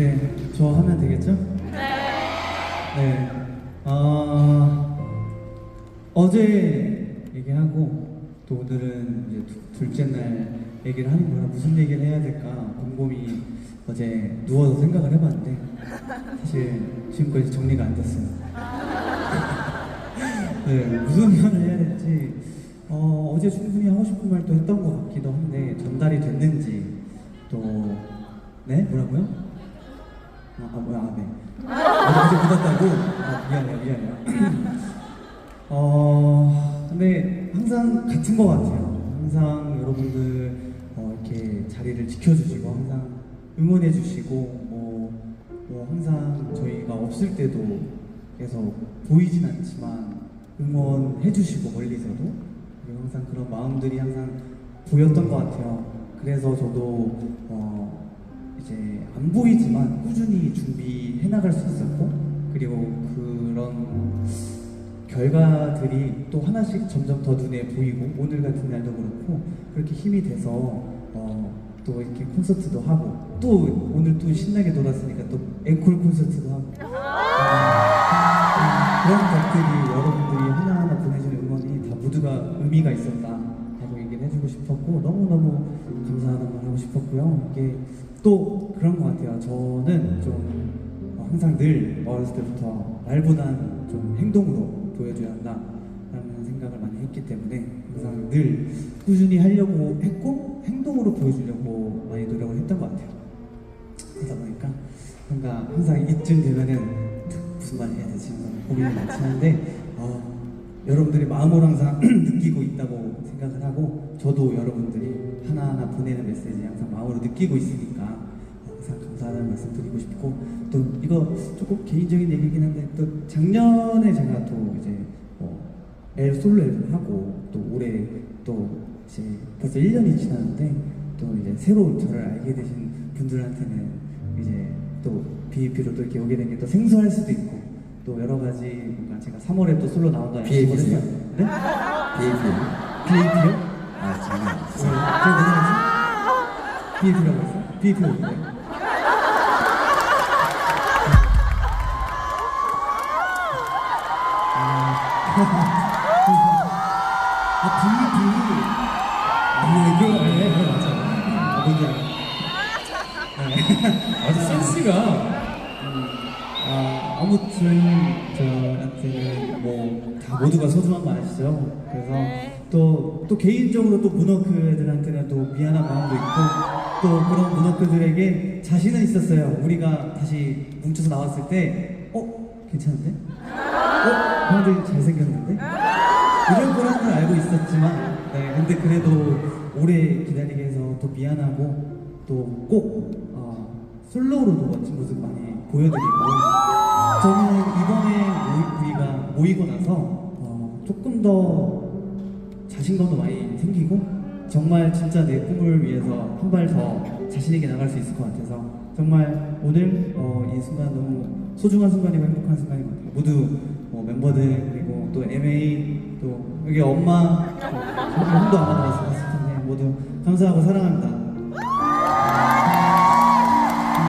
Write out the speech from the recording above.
네, 저 하면 되겠죠? 네. 어, 어제 얘기하고 또 오늘은 이제 두- 둘째 날 얘기를 하는 거라 무슨 얘기를 해야 될까 곰곰이 어제 누워서 생각을 해봤는데 사실 지금까지 정리가 안 됐어요. 네, 무슨 말을 해야 될지 어, 어제 충분히 하고 싶은 말도 했던 것 같기도 한데 전달이 됐는지 또 네? 뭐라고요? 아, 아 뭐야 아, 네. 어제 어제 묻었다고? 아, 미안해요 미안해요 어 근데 항상 같은 것 같아요 항상 여러분들 어, 이렇게 자리를 지켜주시고 항상 응원해주시고 뭐, 뭐 항상 저희가 없을 때도 계속 보이진 않지만 응원해주시고 멀리서도 항상 그런 마음들이 항상 보였던 것 같아요 그래서 저도 어, 이제 안 보이지만 꾸준히 준비해 나갈 수 있었고 그리고 그런 결과들이 또 하나씩 점점 더 눈에 보이고 오늘 같은 날도 그렇고 그렇게 힘이 돼서 어, 또 이렇게 콘서트도 하고 또 오늘 또 신나게 놀았으니까 또 앵콜 콘서트도 하고. 음, 그런 것들이 여러분들이 하나하나 보내주는 응원이 다 모두가 의미가 있었다 라고 얘기를 해주고 싶었고 너무너무 감사하다는 말 하고 싶었고요. 이게 또 그런 것 같아요. 저는 좀 어, 항상 늘 어렸을 때부터 말보다는 좀 행동으로 보여줘야 한다라는 생각을 많이 했기 때문에 항상 늘 꾸준히 하려고 했고 행동으로 보여주려고 많이 노력을 했던 것 같아요. 그러다 보니까 뭔가 항상 이쯤 되면은 무슨 말 해야 되지 고민이 많지 않은데 어, 여러분들이 마음으로 항상 느끼고 있다고 생각을 하고 저도 여러분들이 하나하나 보내는 메시지 항상 마음으로 느끼고 있으니까 항상 감사하다는 말씀 드리고 싶고 또 이거 조금 개인적인 얘기긴 한데 또 작년에 제가 또 이제 뭐앨 솔로 앨범 하고 또 올해 또 이제 벌써 1년이 지났는데 또 이제 새로 저를 알게 되신 분들한테는 이제 또 BAP로 또 이렇게 오게 된 게 또 생소할 수도 있고 또 여러 가지 뭔가 제가 3월에 또 솔로 나온다 BAP 세요? 네? BAP요? BAP요? 아, 장난 어, 뭐라 했어? BAP라고 했어? BAP가 뭔데? 아, BAP. 아니, 이거, 네, 네, 맞아. 아, 뭔지 알아. 아주 센스가 아, 아무튼 저한테는 뭐다 모두가 소중한 거 아시죠? 그래서 또, 또 개인적으로 또 문워크들한테는 또 미안한 마음도 있고 또 그런 문워크들에게 자신은 있었어요. 우리가 다시 뭉쳐서 나왔을 때 어? 괜찮은데? 어? 형들 잘생겼는데? 이럴 거라는 걸 알고 있었지만 네, 근데 그래도 오래 기다리게 해서 또 미안하고 또꼭 어, 솔로로도 멋진 모습 많이 보여드리고 저는 이번에 모이, 모이고 나서 어, 조금 더 자신감도 많이 생기고 정말 진짜 내 꿈을 위해서 한 발 더 자신있게 나갈 수 있을 것 같아서 정말 오늘 어, 이 순간 너무 소중한 순간이고 행복한 순간인 것 같아요 모두 뭐 멤버들 그리고 또 MA 또 여기 엄마 또 형도 아마 나왔을 텐데 모두 감사하고 사랑합니다